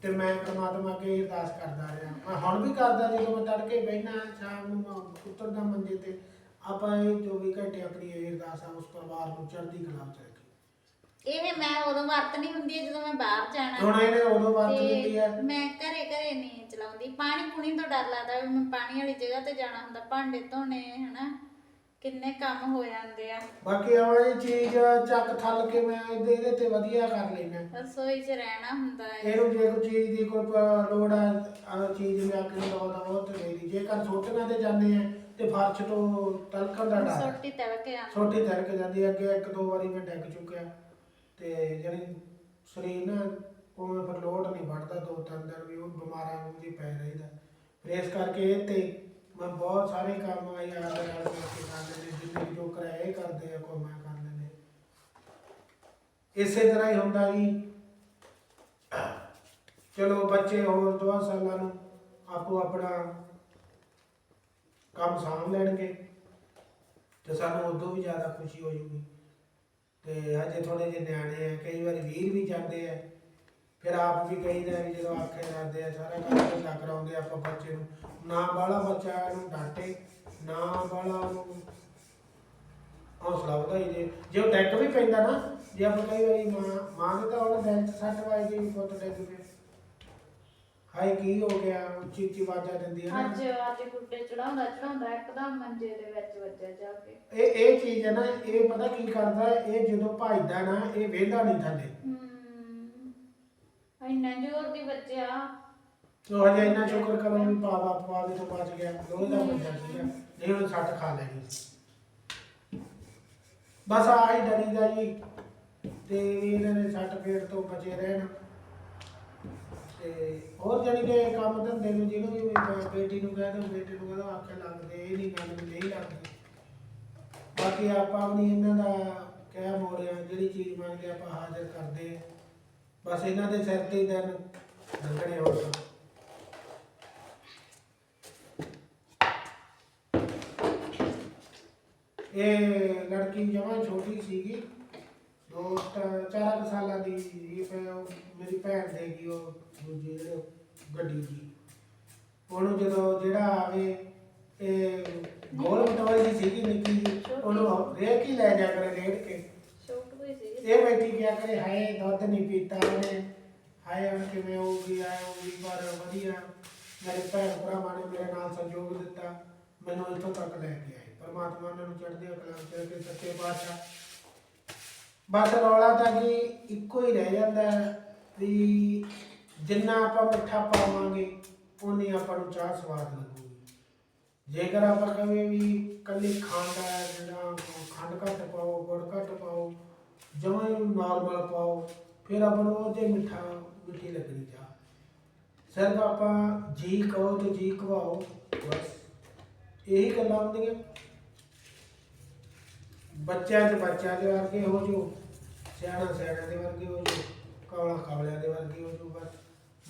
ਤੇ ਮੈਂ ਪ੍ਰਮਾਤਮਾ ਅੱਗੇ ਅਰਦਾਸ ਕਰਦਾ ਰਿਹਾ। ਮੈਂ ਹੁਣ ਵੀ ਕਰਦਾ ਜਦੋਂ ਮੈਂ ਤੜਕੇ ਬਹਿਣਾ ਸ਼ਾਮ ਨੂੰ ਮੈਂ ਉਤਰਦਾ ਮੰਜੇ ਤੇ ਆਪਾਂ ਇਹ 24 ਘੰਟੇ ਆਪਣੀ ਇਹ ਅਰਦਾਸ ਆ ਉਸ ਪਰਿਵਾਰ ਨੂੰ ਚੜ੍ਹਦੀ ਕਲਾ ਚ ਰੱਖੀ। ਇਹ ਮੈਂ ਉਦੋਂ ਵਰਤਣੀ ਹੁੰਦੀ ਹੈ ਜਦੋਂ ਮੈਂ ਬਾਹਰ ਜਾਣਾ। ਹੁਣ ਇਹਨੇ ਉਦੋਂ ਵਰਤ ਦਿੱਤੀ ਹੈ। ਤੇ ਮੈਂ ਘਰੇ ਘਰੇ ਨਹੀਂ ਚਲਾਉਂਦੀ। ਪਾਣੀ ਪੂਣੀ ਤੋਂ ਡਰ ਲੱਗਦਾ ਵੀ ਮੈਂ ਪਾਣੀ ਵਾਲੀ ਜਗ੍ਹਾ ਤੇ ਜਾਣਾ ਹੁੰਦਾ ਭਾਂਡੇ ਧੋਣੇ ਹਨਾ? ਕਿੰਨੇ ਕੰਮ ਹੋ ਜਾਂਦੇ ਆ। ਬਾਕੀ ਆਹ ਇਹ ਚੀਜ਼ ਚੱਕ ਥੱਲ ਕੇ ਮੈਂ ਇਹਦੇ ਇਹਦੇ ਤੇ ਵਧੀਆ ਕਰ ਲੈਣਾ ਰਸੋਈ 'ਚ ਰਹਿਣਾ ਹੁੰਦਾ ਹੈ। ਇਹਨੂੰ ਜੇ ਕੋਈ ਚੀਜ਼ ਦੀ ਕੋਈ ਪ- ਲੋੜ ਆ ਆ ਚੀਜ਼ ਲਿਆ ਕੇ ਲਾਉਂਦਾ ਉਹ ਤੇ ਲੈ ਲਈ ਜੇਕਰ ਸੁੱਟਣਾ ਤੇ ਜਾਂਦੇ ਆ ਤੇ ਫਰਸ਼ ਤੋਂ ਤਲਕਣ ਦਾ ਡਰ ਸੋਟੀ ਤੜਕ ਆ। ਛੋਟੀ ਤਿਲਕ ਜਾਂਦੀ ਹੈ ਅੱਗੇ ਇੱਕ ਦੋ ਵਾਰੀ ਮੈਂ ਡਿੱਗ ਚੁੱਕਿਆ। ਤੇ ਜਾਣੀ ਸਰੀਰ ਨਾ ਉਵੇਂ ਫਿਰ ਲੋਡ ਨਹੀਂ ਵੱਢਦਾ ਦੋ ਤਿੰਨ ਦਿਨ ਵੀ ਉਹ ਬਿਮਾਰਾਂ ਨੂੰ ਜੀ ਪੈ ਰਹੀਦਾ ਫਿਰ ਇਸ ਕਰਕੇ ਇਹ ਤੇ ਮੈਂ ਬਹੁਤ ਸਾਰੇ ਕੰਮ ਆ ਯਾਰ ਦੇ ਨਾਲ ਕਰਕੇ ਕਰ ਲੈਂਦੇ ਜਿੰਨੇ ਜੋ ਕਰਾਇਆ ਕਰਦੇ ਆ ਕੋਈ ਮੈਂ ਕਰ ਲੈਂਦੇ ਇਸੇ ਤਰ੍ਹਾਂ ਹੀ ਹੁੰਦਾ ਜੀ। ਚਲੋ ਬੱਚੇ ਹੋਰ ਦੋ ਸਾਲਾਂ ਨੂੰ ਆਪੋ ਆਪਣਾ ਕੰਮ ਸਾਂਭ ਲੈਣਗੇ ਤੇ ਸਾਨੂੰ ਉਦੋਂ ਵੀ ਜ਼ਿਆਦਾ ਖੁਸ਼ੀ ਹੋ ਜੂਗੀ। ਤੇ ਹਜੇ ਥੋੜੇ ਜਿਹੇ ਨਿਆਣੇ ਆ, ਕਈ ਵਾਰੀ ਵੀਰ ਵੀ ਜਾਂਦੇ ਆ। ਫਿਰ ਆਪ ਵੀ ਕਹੀਦਾ ਵੀ ਜਦੋਂ ਆਖੇ ਜਾਂਦੇ ਆ ਸਾਰਾ ਕੰਮ ਕਰਾਉਂਦੇ ਆ ਆਪਾਂ ਬੱਚੇ ਨੂੰ। ਨਾ ਬਾਹਲਾ ਬੱਚਾ ਇਹਨੂੰ ਡਾਂਟੇ ਨਾ ਬਾਹਲਾ ਉਹਨੂੰ ਹੌਸਲਾ ਵਧਾਈ ਦੇ। ਜੇ ਉਹ ਡੈਕ ਵੀ ਪੈਂਦਾ ਨਾ ਜੇ ਆਪਾਂ ਕਈ ਵਾਰੀ ਮਾਂ ਮਾਂ ਦੇ ਤਾਂ ਉਹਨੇ ਦਿਲ 'ਚ ਸੱਟ ਵੱਜਦੀ ਵੀ ਪੁੱਤ ਡੈਕ ਪਿਆ ਹਾਏ ਕੀ ਹੋ ਗਿਆ? ਉੱਚੀ ਉੱਚੀ ਆਵਾਜ਼ਾਂ ਦਿੰਦੀ ਹੈ ਨਾ। ਅੱਜ ਅੱਜ ਗੁੱਡੇ ਚੜਾਉਂਦਾ ਚੜਾਉਂਦਾ ਇੱਕਦਮ ਮੰਜੇ ਦੇ ਵਿੱਚ ਵੱਜਿਆ ਜਾ ਕੇ। ਇਹ ਇਹ ਚੀਜ਼ ਹੈ ਨਾ ਇਹ ਪਤਾ ਕੀ ਕਰਦਾ ਹੈ? ਇਹ ਜਦੋਂ ਭਜਦਾ ਨਾ ਇਹ ਵੇਂਦਾ ਨਹੀਂ ਥੱਲੇ। ਹੂੰ। ਇੰਨਾ ਜ਼ੋਰ ਦੀ ਵੱਜਿਆ ਤੋ ਹਜੇ ਇੰਨਾ ਸ਼ੁਕਰ ਕਰੋ ਵੀ ਪਾਵਾ ਪਾਵੇ ਤੋਂ ਬਚ ਗਿਆ। ਲੋਹੇ ਦਾ ਵੱਜਾ ਸੀਗਾ ਨਹੀਂ ਉਹ ਸੱਟ ਖਾ ਲੈਣੀ ਸੀ ਬਸ ਆਹੀ ਡਰੀਦਾ ਜੀ। ਤੇ ਵੀ ਇਹਨਾਂ ਨੇ ਸੱਟ ਫੇਰ ਤੋਂ ਬਚੇ ਰਹਿਣ। ਤੇ ਹੋਰ ਜਾਣੀ ਕਿ ਕੰਮ ਧੰਦੇ ਨੂੰ ਜਿਹਨੂੰ ਵੀ ਮੈਂ ਬੇਟੀ ਨੂੰ ਕਹਿ ਦੋ ਬੇਟੇ ਨੂੰ ਕਹਿੰਦਾ ਆਖੇ ਲੱਗਦੇ, ਇਹ ਨਹੀਂ ਗੱਲ ਵੀ ਨਹੀਂ ਲੱਗਦੀ। ਬਾਕੀ ਆਪਾਂ ਵੀ ਇਹਨਾਂ ਦਾ ਕਹਿ ਮੋੜਿਆ, ਜਿਹੜੀ ਚੀਜ਼ ਮੰਗਦੇ ਆਪਾਂ ਹਾਜ਼ਰ ਕਰਦੇ ਹਾਂ। ਬਸ ਇਹਨਾਂ ਦੇ ਸਿਰ ਤੇ ਹੀ ਦਿਨ ਲੰਘਣੇ ਹੋਰ। ਇਹ ਲੜਕੀ ਜਮਾਂ ਛੋਟੀ ਸੀਗੀ। ਦੋਸਤ ਤ- ਚਾਰਾਂ ਸਾਲਾਂ ਦੀ ਸੀ। ਮੇਰੀ ਭੈਣ ਦੇ ਗਈ ਉਹ ਦੂਜੀ ਜਿਹੜੇ ਗੱਡੀ ਜੀ ਉਹਨੂੰ ਜਦੋਂ ਜਿਹੜਾ ਆਵੇ, ਇਹ ਗੋਲ ਮਟੋਲ ਜੀ ਸੀਗੀ ਨਿੱਕੀ ਜੀ ਉਹਨੂੰ ਰੇਕ ਹੀ ਲੈ ਜਾ ਕਰੇ ਰੇੜ ਕੇ ਛੋਟ ਹੋਈ ਸੀ ਇਹ ਬੈਠੀ ਕਿਆ ਕਰੇ? ਹਾਏ, ਦੁੱਧ ਨਹੀਂ ਪੀਤਾ ਉਹਨੇ। ਹਾਏ, ਹੁਣ ਕਿਵੇਂ ਹੋਊਗੀ ਆਏ ਪਰ ਵਧੀਆ। ਮੇਰੇ ਭੈਣ ਭਰਾਵਾਂ ਨੇ ਮੇਰੇ ਨਾਲ ਸਹਿਯੋਗ ਦਿੱਤਾ। ਮੈਨੂੰ ਇੱਥੋਂ ਤੱਕ ਲੈ ਕੇ ਆਏ। ਪਰਮਾਤਮਾ ਉਹਨਾਂ ਨੂੰ ਚੜ੍ਹਦੀ ਕਲਾ ਚ ਰੱਖੇ, ਸੱਚੇ ਪਾਤਸ਼ਾਹ। ਬਸ ਰੌਲਾ ਤਾਂ ਜੀ ਇੱਕੋ ਹੀ ਰਹਿ ਜਾਂਦਾ ਵੀ ਜਿੰਨਾ ਆਪਾਂ ਮਿੱਠਾ ਪਾਵਾਂਗੇ ਉਨੀ ਆਪਾਂ ਨੂੰ ਚਾਹ ਸਵਾਦ ਲੱਗੂਗੀ। ਜੇਕਰ ਆਪਾਂ ਕਹੇ ਵੀ ਕੱਲੀ ਖੰਡ ਹੈ ਜਿਹੜਾ ਖੰਡ ਘੱਟ ਪਾਓ, ਗੁੜ ਘੱਟ ਪਾਓ ਜਮਾਂ ਹੀ ਨਾਰਮਲ ਪਾਓ, ਫਿਰ ਆਪਾਂ ਨੂੰ ਉਹ ਤੇ ਮਿੱਠਾ, ਮਿੱਠੀ ਲੱਗਣੀ ਚਾਹ। ਸਿਰਫ ਆਪਾਂ ਜੀ ਕਹੋ ਤੇ ਜੀ ਕਵਾਓ, ਬਸ। ਇਹੀ ਗੱਲਾਂ ਹੁੰਦੀਆਂ। ਬੱਚਿਆਂ 'ਚ ਬੱਚਿਆਂ ਦੇ ਵਰਗੇ ਹੋ ਜੋ ਸਿਆਣਾ ਸਿਆਣਾ ਦੇ ਵਰਗੇ ਹੋ ਜੋ ਕੌਲਾ ਕੌਲਿਆਂ ਦੇ ਵਰਗੇ ਹੋ ਜੋ ਬਸ।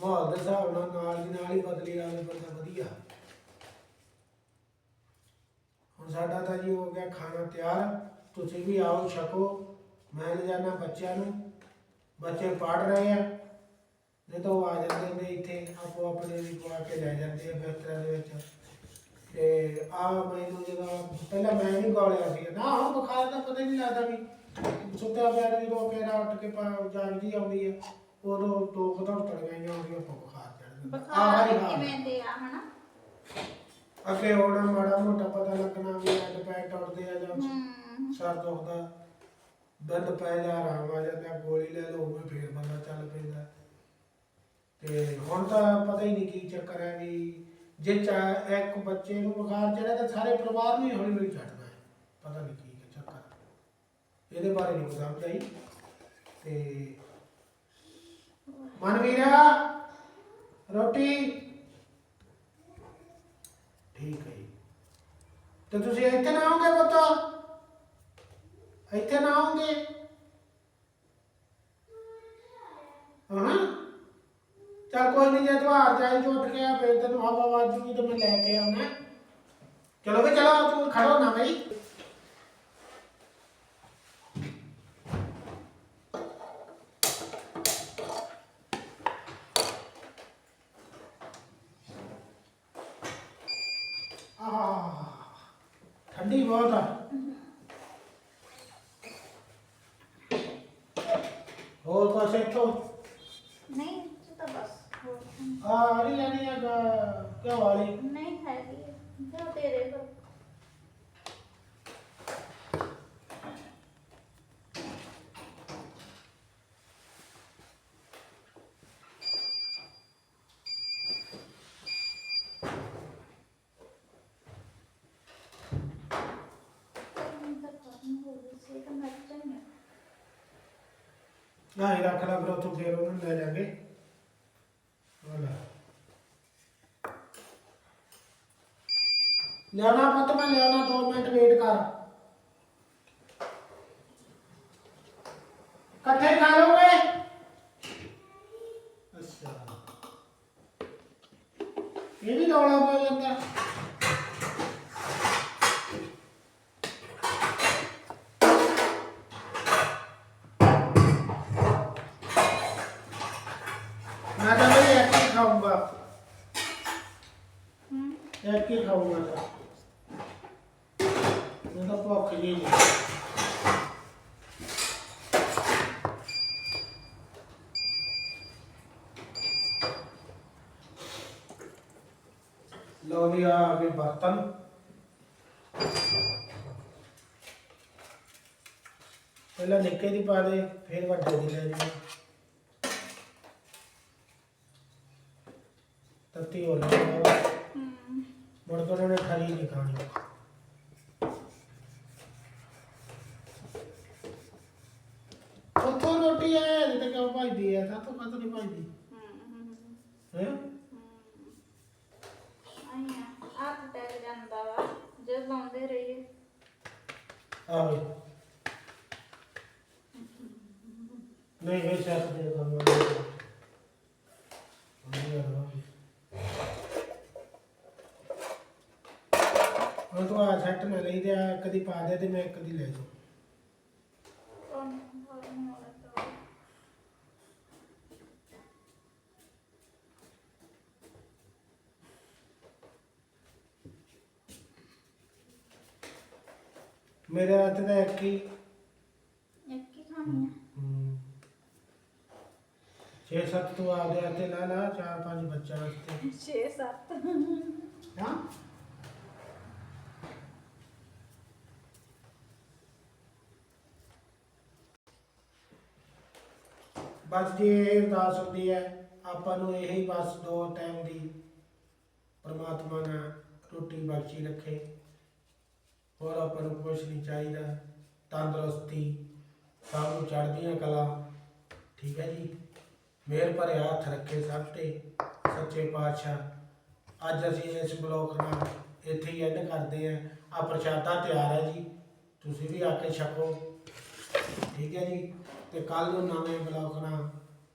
ਮਾਹੌਲ ਦੇ ਹਿਸਾਬ ਨਾਲ ਨਾਲ ਦੀ ਨਾਲ ਹੀ ਬਦਲੀ ਆਵੇ ਬੰਦਾ ਵਧੀਆ। ਹੁਣ ਸਾਡਾ ਤਾਂ ਜੀ ਹੋ ਗਿਆ ਖਾਣਾ ਤਿਆਰ, ਤੁਸੀਂ ਵੀ ਆਓ ਛਕੋ। ਮੈਂ ਲੈ ਜਾਣਾ ਬੱਚਿਆਂ ਨੂੰ। ਬੱਚੇ ਪੜ੍ਹ ਰਹੇ ਆ। ਨਹੀਂ ਤਾਂ ਉਹ ਆ ਜਾਂਦੇ ਨੇ ਇੱਥੇ ਆਪੋ ਆਪਣੇ ਵੀ ਪਵਾ ਕੇ ਲੈ ਜਾਂਦੇ ਆ ਬਿਸਤਰਿਆਂ ਦੇ ਵਿੱਚ। ਤੇ ਆ ਮੈਨੂੰ ਜਦੋਂ ਪਹਿਲਾਂ ਮੈਂ ਵੀ ਗਾਲਿਆ ਸੀ। ਨਾ ਹੁਣ ਬੁਖਾਰ ਦਾ ਪਤਾ ਨਹੀਂ ਲੱਗਦਾ ਵੀ ਸੁੱਤਿਆ ਪਿਆ ਵੀ ਰੋ ਕੇ ਨਾ ਉੱਠ ਕੇ ਪਾ- ਜਾਗਦੀ ਆਉਂਦੀ ਹੈ ਉਦੋਂ ਕੁ ਧੜਕਣ ਗਈਆਂ ਆਉਂਦੀਆਂ ਬੁਖਾਰ ਚੜ ਜਾਂਦਾ। ਆਹ ਹੀ ਬੁਖਾਰ ਹਾਲ ਕਿਵੇਂ ਦੇ ਆ ਹਨਾ? ਅੱਗੇ ਹੋਣਾ ਮਾੜਾ ਮੋਟਾ ਪਤਾ ਲੱਗਣਾ ਵੀ ਐਂਡ ਪੈ ਟੁੱਟਦੇ ਆ ਜਾਂ ਸਰ ਦੁਖਦਾ। ਦੰਦ ਪੈ ਜਾ ਆਰਾਮ ਆ ਜਾਂਦਾ ਗੋਲੀ ਲੈ ਲਓ ਉਹ ਫੇਰ ਬੰਦਾ ਚੱਲ ਪੈਂਦਾ। ਤੇ ਹੁਣ ਤਾਂ ਪਤਾ ਹੀ ਨਹੀਂ ਕੀ ਚੱਕਰ ਹੈ ਵੀ ਜੇ ਚਾ ਇੱਕ ਬੱਚੇ ਨੂੰ ਬੁਖਾਰ ਚੜਿਆ ਤਾਂ ਸਾਰੇ ਪਰਿਵਾਰ ਨੂੰ ਹੀ ਹੌਲੀ ਹੌਲੀ ਚੜਨਾ ਹੈ। ਪਤਾ ਨਹੀਂ ਕੀ ਹੈ ਚੱਕਰ ਇਹਦੇ ਬਾਰੇ ਨਹੀਂ ਸਮਝ ਆਈ ਤੇ ਮਨਵੀਰਾ, ਰੋਟੀ? ਠੀਕ ਹੈ ਜੀ। ਤੇ ਤੁਸੀਂ ਇੱਥੇ ਨਾ ਆਓਗੇ ਪੁੱਤ? ਇੱਥੇ ਨਾ ਆਓਗੇ ਹਾਂ ਚਲ ਕੋਈ ਨਹੀਂ ਜੇ ਤੁਹਾਰ ਜਾਈ ਜੋ ਉੱਠ ਕੇ ਆ, ਫੇਰ ਤੈਨੂੰ ਹਵਾ ਵਾਜੂਗੀ ਤੇ ਮੈਂ ਲੈ ਕੇ ਆਉਣਾ। ਚਲੋ ਵੀ ਚਲੋ, ਤੂੰ ਖੜੋ ਨਾ ਬਈ ਆਹ ਠੰਡੀ ਬਹੁਤ ਆ ਹੋਰ ਕੁਛ ਇੱਥੋਂ ਨਹੀਂ ਇਹ ਤਾਂ ਬਸ ਹੋਰ ਤਾਂ- ਆ ਆੜੀ ਲੈਣੀ ਆ ਗਾ- ਕਿਉਂ ਵਾਲੀ ਨਹੀਂ ਹੈਗੀ ਜੋ ਤੇਰੇ ਕੋਲ ਨਾ ਹੀ ਰੱਖ ਲਾ, ਫਿਰ ਉੱਥੋਂ ਫੇਰ ਉਹਨੂੰ ਲੈ ਜਾਗੇ ਲੈ ਲਿਆਉਣਾ ਪੁੱਤ, ਮੈਂ ਲਿਆਉਣਾ 2 ਮਿੰਟ ਵੇਟ ਕਰ ਇਕੱਠੇ ਖਾ ਲਓਗੇ ਅੱਛਾ ਇਹ ਵੀ ਰੌਲਾ ਪੈ ਜਾਂਦਾ ਮੈਂ ਤਾਂ ਬਈ ਇੱਕ ਹੀ ਖਾਊਂਗਾ ਹੂੰ ਇੱਕ ਖਾਊਂਗਾ ਤਾਂ। ਤਾਂ ਭੁੱਖ ਜੀ ਨਹੀਂ। ਲਓ ਵੀ ਆ ਆ ਗਏ ਬਰਤਨ। ਪਹਿਲਾਂ ਨਿੱਕੇ ਦੀ ਪਾ ਦੇ, ਫਿਰ ਵੱਡੇ ਦੀ ਲੈ ਜੀ ਤੱਤੀ ਹੋ ਲੈਣਾ ਹੂੰ ਮੁੜ ਕੇ ਉਹਨਾਂ ਨੇ ਖਰੀ ਨਹੀਂ ਖਾਣੀ ਉੱਥੋਂ ਰੋਟੀ ਆਇਆ ਇਹਦੇ ਤੇ ਭਾਈਦੀ ਆ ਸਾਤੋਂ ਕਦ ਨਹੀਂ ਭਾਈਦੀ ਹੂੰ? ਹੈ ਆਇਆ ਆਪ ਟੈਗ ਜਾਂਦਾ ਵਾ ਜੇ ਲਾਉਂਦੇ ਰਹੀਏ। ਆਵੇ ਨਹੀਂ ਇਹ ਸ਼ਰਤ ਦੇ ਕੰਮ ਹੁਣ ਤੂੰ ਆ ਸੈੱਟ ਨਾ ਲਈ ਤੇ ਆ ਕਦੀ ਪਾ ਦੇ ਤੇ ਮੈਂ ਇੱਕ ਦੀ ਲੈ ਜਾਉ ਮੇਰੇ ਹੱਥ ਦਾ ਇੱਕ ਹੀ। ਇੱਕ ਹੀ ਖਾਣੀ ਛੇ ਸੱਤ ਤੂੰ ਆਪਦੇ ਹੱਥ ਤੇ ਲਾ ਲਾ ਚਾਰ ਪੰਜ ਬੱਚਿਆਂ ਵਾਸਤੇ। 6 7 ਹਾਂ। ਬਸ ਜੀ ਇਹ ਅਰਦਾਸ ਹੁੰਦੀ ਹੈ ਆਪਾਂ ਨੂੰ ਇਹੀ ਬਸ ਦੋ ਟਾਈਮ ਦੀ ਪ੍ਰਮਾਤਮਾ ਨਾਲ ਰੋਟੀ ਬਖਸ਼ੀ ਰੱਖੇ। ਹੋਰ ਆਪਾਂ ਨੂੰ ਕੁਛ ਨਹੀਂ ਚਾਹੀਦਾ। ਤੰਦਰੁਸਤੀ, ਸਭ ਨੂੰ ਚੜ੍ਹਦੀਆਂ ਕਲਾ, ਠੀਕ ਹੈ ਜੀ? ਮਿਹਰ ਭਰਿਆ ਹੱਥ ਰੱਖੇ ਸਭ ਤੇ, ਸੱਚੇ ਪਾਤਸ਼ਾਹ। ਅੱਜ ਅਸੀਂ ਇਸ ਬਲੌਗ ਨਾਲ ਇੱਥੇ ਹੀ ਐਂਡ ਕਰਦੇ ਆਂ ਆ ਪ੍ਰਸ਼ਾਦਾ ਤਿਆਰ ਹੈ ਜੀ। ਤੁਸੀਂ ਵੀ ਆ ਕੇ ਛਕੋ। ਠੀਕ ਹੈ ਜੀ? ਤੇ ਕੱਲ ਨੂੰ ਨਵੇਂ ਬਲੌਗ ਨਾਲ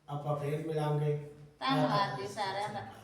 ਆਪਾਂ ਫੇਰ ਮਿਲਾਂਗੇ। ਧੰਨਵਾਦ ਜੀ ਸਾਰਿਆਂ ਦਾ।